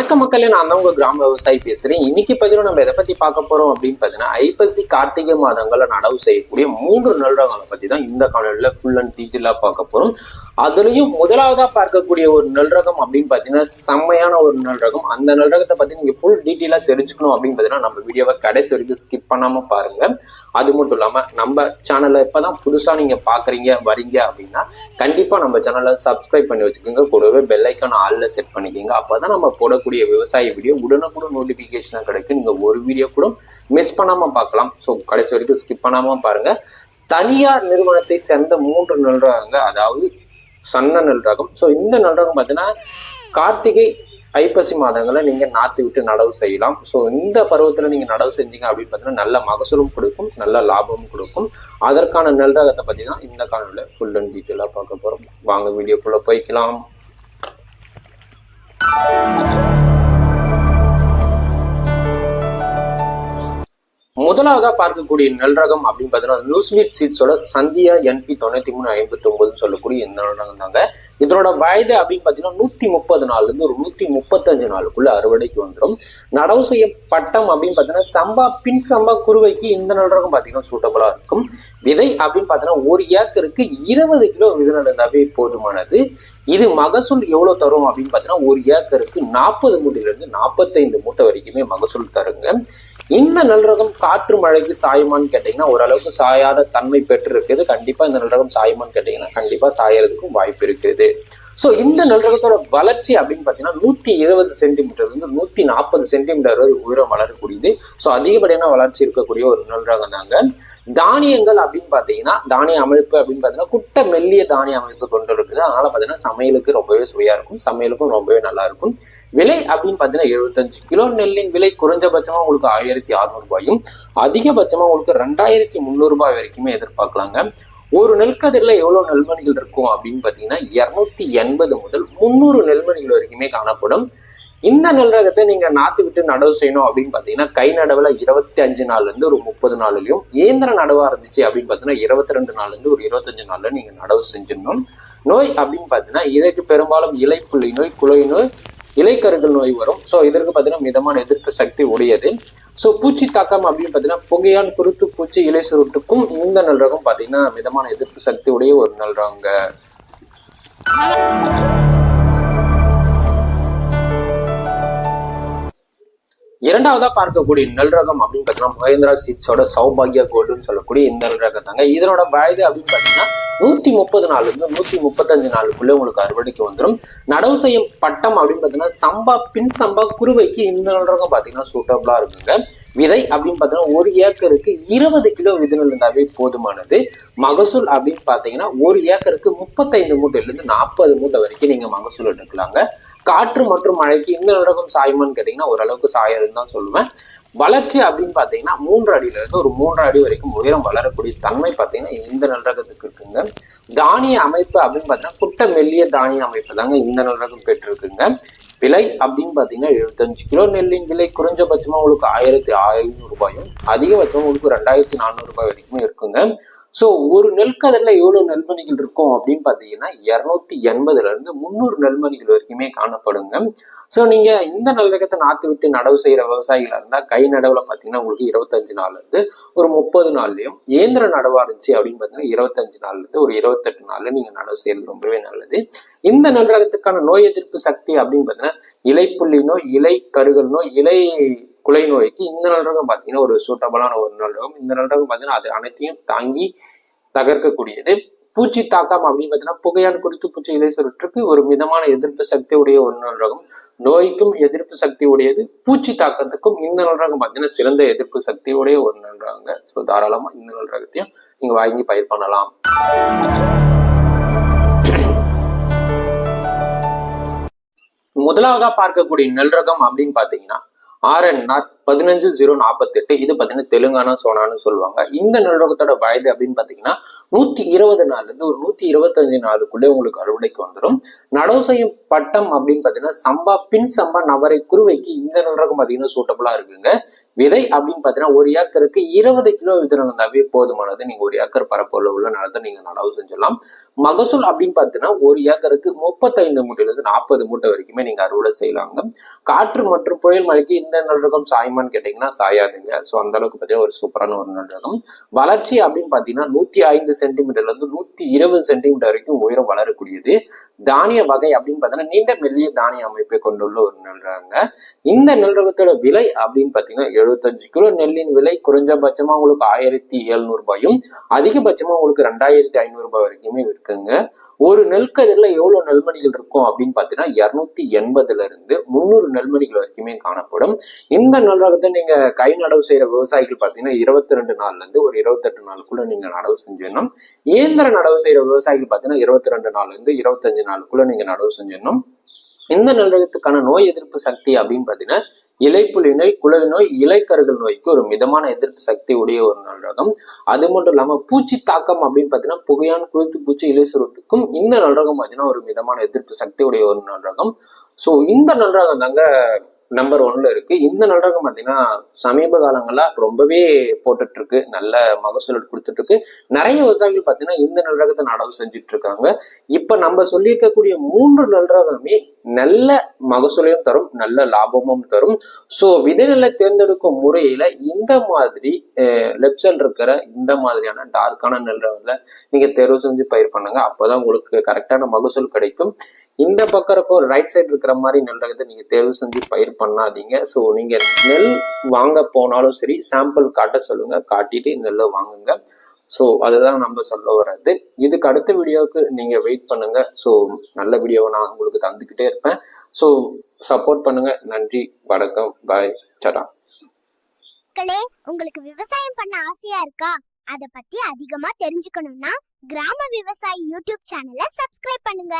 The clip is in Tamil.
வணக்க மக்களே நான் தான் உங்க கிராம விவசாயி பேசுறேன். இன்னைக்கு பதிவு நம்ம எதை பத்தி பார்க்க போறோம் அப்படின்னு பாத்தீங்கன்னா ஐப்பசி கார்த்திகை மாதங்கள்ல நடவு செய்யக்கூடிய மூன்று நல்ரகங்களை பத்தி தான் இந்த காலையில ஃபுல் அண்ட் டீட்டெயிலா பார்க்க போறோம். அதுலயும் முதலாவதா பார்க்கக்கூடிய ஒரு நல்ரகம் அப்படின்னு பாத்தீங்கன்னா செம்மையான ஒரு நல்ரகம். அந்த நல்ரகத்தை பத்தி நீங்க ஃபுல் டீட்டெயிலா தெரிஞ்சுக்கணும் அப்படின்னு பாத்தீங்கன்னா நம்ம வீடியோவை கடைசி வரைக்கும் ஸ்கிப் பண்ணாம பாருங்க. அது மட்டும் இல்லாம நம்ம சேனல்ல இப்பதான் புதுசா நீங்க பாக்குறீங்க வரீங்க அப்படின்னா கண்டிப்பா நம்ம சேனலை சப்ஸ்கிரைப் பண்ணி வச்சுக்கோங்க. கூடவே பெல் ஆளில் செட் பண்ணிக்கோங்க. அப்பதான் நம்ம போடக்கூடிய விவசாய வீடியோ உடனுக்குடன் நோட்டிபிகேஷனா கிடைக்கும். நீங்க ஒரு வீடியோ கூட மிஸ் பண்ணாம பார்க்கலாம். ஸோ கடைசி வரைக்கும் ஸ்கிப் பண்ணாம பாருங்க. தனியார் நிறுவனத்தை சேர்ந்த மூன்று நல்ரகங்க அதாவது சன்ன நல்ரகம் ஸோ இந்த நல்ரகம் பார்த்தீங்கன்னா கார்த்திகை ஐப்பசி மாதங்களை நீங்க நாத்து விட்டு நடவு செய்யலாம். ஸோ இந்த பருவத்துல நீங்க நடவு செஞ்சீங்க அப்படின்னு பார்த்தீங்கன்னா நல்ல மகசூலும் கொடுக்கும் நல்ல லாபமும் கொடுக்கும். அதற்கான நல்ரகத்தை பத்தி தான் இந்த காணொலியில ஃபுல் அண்ட் டீட்டெயிலாக பார்க்க போறோம். வாங்க வீடியோக்குள்ள போய்க்கலாம். முதலாவதா பார்க்கக்கூடிய நல்ரகம் அப்படின்னு பார்த்தீங்கன்னா நியூஸ்மீட் சீட்ஸோட சந்தியா என்பி தொண்ணூத்தி மூணு ஐம்பத்தி ஒன்பதுன்னு சொல்லக்கூடிய இந்த நல்ரகம் தாங்க. இதனோட வயது அப்படின்னு பார்த்தீங்கன்னா நூத்தி முப்பது நாள்ல இருந்து ஒரு நூத்தி முப்பத்தஞ்சு நாளுக்குள்ள அறுவடைக்கு வந்துடும். நடவு செய்ய பட்டம் அப்படின்னு பார்த்தீங்கன்னா சம்பா பின் சம்பா குருவைக்கு இந்த நல்ரகம் பார்த்தீங்கன்னா சூட்டபுளா இருக்கும். விதை அப்படின்னு பார்த்தீங்கன்னா ஒரு ஏக்கருக்கு இருபது கிலோ விதை நடந்தாவே போதுமானது. இது மகசூல் எவ்வளவு தரும் அப்படின்னு பார்த்தீங்கன்னா ஒரு ஏக்கருக்கு நாற்பது மூட்டையிலிருந்து நாற்பத்தைந்து மூட்டை வரைக்குமே மகசூல் தருங்க. இந்த நல்ரகம் காற்று மழைக்கு சாயுமான்னு கேட்டீங்கன்னா ஓரளவுக்கு சாயாத தன்மை பெற்று இருக்குது கண்டிப்பா இந்த நல்ரகம் சாயுமான்னு கேட்டீங்கன்னா கண்டிப்பா சாயறதுக்கும் வாய்ப்பு இருக்குது ஸோ இந்த நல்ரகத்தோட வளர்ச்சி அப்படின்னு பார்த்தீங்கன்னா நூத்தி இருபது சென்டிமீட்டர் வந்து நூத்தி நாற்பது சென்டிமீட்டர் வரை உயரம் வளரக்கூடியது. ஸோ அதிகப்படியான வளர்ச்சி இருக்கக்கூடிய ஒரு நல்ரகம் தாங்க தானியங்கள் அப்படின்னு பார்த்தீங்கன்னா தானிய அமைப்பு அப்படின்னு பார்த்தீங்கன்னா குட்ட மெல்லிய தானிய அமைப்பு கொண்டு இருக்குது. அதனால பார்த்தீங்கன்னா சமையலுக்கு ரொம்பவே சுவையா இருக்கும். சமையலுக்கும் ரொம்பவே நல்லா இருக்கும். விலை அப்படின்னு பார்த்தீங்கன்னா எழுபத்தஞ்சு கிலோ. நெல்லின் விலை குறைஞ்சபட்சமா உங்களுக்கு ஆயிரத்தி அறுநூறுபாயும் ரூபாயும் அதிகபட்சமா உங்களுக்கு ரெண்டாயிரத்தி முந்நூறுபாய் வரைக்குமே எதிர்பார்க்கலாங்க. ஒரு நெல்கதிரில் எவ்வளவு நெல்மணிகள் இருக்கும் அப்படின்னு பார்த்தீங்கன்னா இருநூத்தி எண்பது முதல் முந்நூறு நெல்மணிகள் வரைக்குமே காணப்படும். இந்த நெல் ரகத்தை நீங்க நாத்து விட்டு நடவு செய்யணும் அப்படின்னு பார்த்தீங்கன்னா கை நடவுல இருபத்தி அஞ்சு நாள்ல இருந்து ஒரு முப்பது நாள்லயும் இயந்திர நடவா இருந்துச்சு அப்படின்னு பாத்தீங்கன்னா இருபத்தி ரெண்டு நாள்ல இருந்து ஒரு இருபத்தஞ்சு நாள்ல நீங்க நடவு செஞ்சிடணும். நோய் அப்படின்னு பாத்தீங்கன்னா இதற்கு பெரும்பாலும் இலைப்புள்ளி நோய் குலை நோய் இலைக்கருகள் நோய் வரும். ஸோ இதற்கு பார்த்தீங்கன்னா மிதமான எதிர்ப்பு சக்தி உடையது. ஸோ பூச்சி தாக்கம் அப்படின்னு பார்த்தீங்கன்னா புகையால் குருத்து பூச்சி இலை சுருட்டுக்கும் இந்த நல்ரகம் பார்த்தீங்கன்னா மிதமான எதிர்ப்பு சக்தி உடைய ஒரு நல்ரகங்க இரண்டாவதா பார்க்கக்கூடிய நல்ரகம் அப்படின்னு பார்த்தீங்கன்னா மகேந்திரா சீட்ஸோட சௌபாகியா கோல்டுன்னு சொல்லக்கூடிய இந்த நல்ரகம் தாங்க. இதனோட வயது அப்படின்னு பார்த்தீங்கன்னா நூத்தி முப்பது நாள் இருந்து நூத்தி முப்பத்தஞ்சு நாளுக்குள்ள உங்களுக்கு அறுவடைக்கு வந்துடும் நடவு செய்யும் பட்டம் அப்படின்னு பார்த்தீங்கன்னா சம்பா பின் சம்பா குருவைக்கு இந்த நல்ரகம் பார்த்தீங்கன்னா சூட்டபிளா இருக்குங்க. விதை அப்படின்னு பார்த்தீங்கன்னா ஒரு ஏக்கருக்கு இருபது கிலோ விதை இருந்தாவே போதுமானது. மகசூல் அப்படின்னு பார்த்தீங்கன்னா ஒரு ஏக்கருக்கு முப்பத்தைந்து மூட்டையிலிருந்து நாற்பது மூட்டை வரைக்கும் நீங்க மகசூல் எடுக்கலாங்க. காற்று மற்றும் மழைக்கு இந்த நடக்கும் சாயுமான்னு கேட்டீங்கன்னா ஓரளவுக்கு சாயதுன்னு தான் சொல்லுவேன். வளர்ச்சி அப்படின்னு பார்த்தீங்கன்னா மூன்று அடியில இருந்து ஒரு மூன்று அடி வரைக்கும் உயரம் வளரக்கூடிய தன்மை பார்த்தீங்கன்னா இந்த நிலரகத்துக்கு இருக்குங்க. தானிய அமைப்பு அப்படின்னு பார்த்தீங்கன்னா குட்ட மெல்லிய தானிய அமைப்பு தாங்க இந்த நிலரகம் பெற்றிருக்குங்க. விலை அப்படின்னு பார்த்தீங்கன்னா எழுபத்தஞ்சு கிலோ நெல்லின் விலை குறைஞ்சபட்சமா உங்களுக்கு ஆயிரத்தி ஐநூறு ரூபாயும் அதிகபட்சமா உங்களுக்கு ரெண்டாயிரத்தி நானூறு ரூபாய் வரைக்கும் இருக்குங்க. ஸோ ஒரு நெல்கதிரில் எவ்வளவு நெல்மணிகள் இருக்கும் அப்படின்னு பார்த்தீங்கன்னா இரநூத்தி எண்பதுல இருந்து முந்நூறு நெல்மணிகள் வரைக்குமே காணப்படுங்க. ஸோ நீங்க இந்த நல்லகத்தை நாத்து விட்டு நடவு செய்யற விவசாயிகளா இருந்தா கை நடவுல பார்த்தீங்கன்னா உங்களுக்கு இருபத்தஞ்சு நாள்ல இருந்து ஒரு முப்பது நாள்லையும் இயந்திர நடவாக இருந்துச்சு அப்படின்னு பார்த்தீங்கன்னா இருபத்தஞ்சு நாள்ல இருந்து ஒரு இருபத்தெட்டு நாள்ல நீங்க நடவு செய்யறது ரொம்பவே நல்லது. இந்த நல்லகத்துக்கான நோய் எதிர்ப்பு சக்தி அப்படின்னு பார்த்தீங்கன்னா இலைப்புள்ளி நோய் இலை கருகல் நோய் இலை குலை நோய்க்கு இந்த நல்ரகம் பார்த்தீங்கன்னா ஒரு சூட்டபிளான ஒரு நல்ரகம் இந்த நல்ரகம் பார்த்தீங்கன்னா அது அனைத்தையும் தாங்கி தகர்க்கக்கூடியது. பூச்சி தாக்கம் அப்படின்னு பார்த்தீங்கன்னா புகையான் குறித்து பூச்சி இலை சுருட்டுக்கு ஒரு மிதமான எதிர்ப்பு சக்தி உடைய ஒரு நல்ரகம் நோய்க்கும் எதிர்ப்பு சக்தி உடையது. பூச்சி தாக்கத்துக்கும் இந்த நல்ரகம் பார்த்தீங்கன்னா சிறந்த எதிர்ப்பு சக்தி உடைய ஒரு நல்ரகங்க ஸோ தாராளமா இந்த நல்ரகத்தையும் நீங்க வாங்கி பயிர் பண்ணலாம். முதலாவதா பார்க்கக்கூடிய நெல் ரகம் அப்படின்னு பாத்தீங்கன்னா ஆர் என் நாத் பதினஞ்சு ஜீரோ நாற்பத்தெட்டு இது பார்த்தீங்கன்னா தெலுங்கானா சோனான்னு சொல்லுவாங்க. இந்த நல்லுறவத்தோட வயது அப்படின்னு பார்த்தீங்கன்னா நூத்தி இருபது நாள்ல இருந்து ஒரு நூத்தி இருபத்தஞ்சு நாளுக்குள்ளே உங்களுக்கு அறுவடைக்கு வந்துடும் நடவு செய்யும் பட்டம் அப்படின்னு பார்த்தீங்கன்னா சம்பா பின் சம்பா நவரை குருவைக்கு இந்த நல்லுறகம் ரகம் பார்த்தீங்கன்னா சூட்டபுளா இருக்குங்க. விதை அப்படின்னு பார்த்தீங்கன்னா ஒரு ஏக்கருக்கு இருபது கிலோ விதை நடந்தாவே போதுமானது. நீங்க ஒரு ஏக்கர் பரப்பளவு உள்ள நிலத்தை நீங்க நடவு செஞ்சிடலாம் மகசூல் அப்படின்னு பார்த்தீங்கன்னா ஒரு ஏக்கருக்கு முப்பத்தைந்து மூட்டையிலிருந்து நாற்பது மூட்டை வரைக்குமே நீங்க அறுவடை செய்யலாங்க. காற்று மற்றும் புயல் மழைக்கு இந்த நல்லுறகம் ரகம் சாயுமான்னு கேட்டீங்கன்னா சாயாதுங்க. ஸோ அந்த அளவுக்கு பார்த்தீங்கன்னா ஒரு சூப்பரான ஒரு நெல் வளர்ச்சி அப்படின்னு பார்த்தீங்கன்னா நூத்தி ஐந்து சென்டிமீட்டர்ல இருந்து நூத்தி இருபது சென்டிமீட்டர் வரைக்கும் உயரம் வளரக்கூடியது. தானிய வகை அப்படின்னு பார்த்தீங்கன்னா நீண்ட மெல்லிய தானிய அமைப்பை கொண்டுள்ள ஒரு நெல்றாங்க. இந்த நெல்ரகத்தோட விலை அப்படின்னு பார்த்தீங்கன்னா எழுபத்தஞ்சு கிலோ நெல்லின் விலை குறைஞ்சபட்சமா உங்களுக்கு ஆயிரத்தி எழுநூறு ரூபாயும் அதிகபட்சமா உங்களுக்கு ரெண்டாயிரத்தி ஐநூறு ரூபாய் வரைக்குமே இருக்குங்க. ஒரு நெல்கதிரில் எவ்வளவு நெல்மணிகள் இருக்கும் அப்படின்னு பார்த்தீங்கன்னா இருநூத்தி எண்பதுல இருந்து முந்நூறு நெல்மணிகள் வரைக்குமே காணப்படும். இந்த நெல் தமிழகத்தை நீங்க கை நடவு செய்யற விவசாயிகள் பாத்தீங்கன்னா இருபத்தி ரெண்டு நாள்ல இருந்து ஒரு இருபத்தெட்டு நாளுக்குள்ள நீங்க நடவு செஞ்சிடணும். இயந்திர நடவு செய்யற விவசாயிகள் பாத்தீங்கன்னா இருபத்தி ரெண்டு நாள்ல இருந்து இருபத்தஞ்சு நாளுக்குள்ள நீங்க நடவு செஞ்சிடணும். இந்த நெல் நோய் எதிர்ப்பு சக்தி அப்படின்னு பாத்தீங்கன்னா இலைப்புலி நோய் குளவி நோய் இலைக்கருகள் நோய்க்கு ஒரு மிதமான எதிர்ப்பு சக்தி உடைய ஒரு நல் ரகம். அது மட்டும் இல்லாம பூச்சி தாக்கம் அப்படின்னு பார்த்தீங்கன்னா புகையான் குருத்து பூச்சி இலை சுருட்டுக்கும் இந்த நல் ரகம் பார்த்தீங்கன்னா ஒரு மிதமான எதிர்ப்பு சக்தி உடைய ஒரு நல் ரகம். ஸோ இந்த நல் ரகம் தாங்க நம்பர் ஒன்ல இருக்கு. இந்த நாடகம் பார்த்தீங்கன்னா சமீப காலங்களா ரொம்பவே போட்டுட்டு இருக்கு நல்ல மகசூல் கொடுத்துட்டு இருக்கு நிறைய விவசாயிகள் பார்த்தீங்கன்னா இந்த நல் நடவு செஞ்சுட்டு இருக்காங்க இப்ப நம்ம சொல்லியிருக்கக்கூடிய மூன்று நல்லகமே நல்ல மகசூலையும் தரும் நல்ல லாபமும் தரும். ஸோ விதைநிலை தேர்ந்தெடுக்கும் முறையில இந்த மாதிரி லெப்ட் சைடு இருக்கிற இந்த மாதிரியான டார்க்கான நெல் நீங்க தேர்வு செஞ்சு பயிர் பண்ணுங்க. அப்போதான் உங்களுக்கு கரெக்டான மகசூல் கிடைக்கும். இந்த பக்கம் இருக்கும் ரைட் சைடு இருக்கிற மாதிரி நெல் நீங்க தேர்வு செஞ்சு பயிர் பண்ணாதீங்க. ஸோ நீங்க நெல் வாங்க போனாலும் சரி சாம்பிள் காட்ட சொல்லுங்க. காட்டிட்டு நெல்லை வாங்குங்க. ஸோ அதுதான் நம்ம சொல்ல வர்றது. இதுக்கு அடுத்த வீடியோவுக்கு நீங்க வெயிட் பண்ணுங்க. ஸோ நல்ல வீடியோவை நான் உங்களுக்கு தந்துக்கிட்டே இருப்பேன். ஸோ சப்போர்ட் பண்ணுங்க. நன்றி வணக்கம் பாய் சடா மக்களே உங்களுக்கு விவசாயம் பண்ண ஆசையா இருக்கா? அத பத்தி அதிகமா தெரிஞ்சுக்கணும்னா கிராம விவசாயி யூடியூப் சேனலை சப்ஸ்கிரைப் பண்ணுங்க.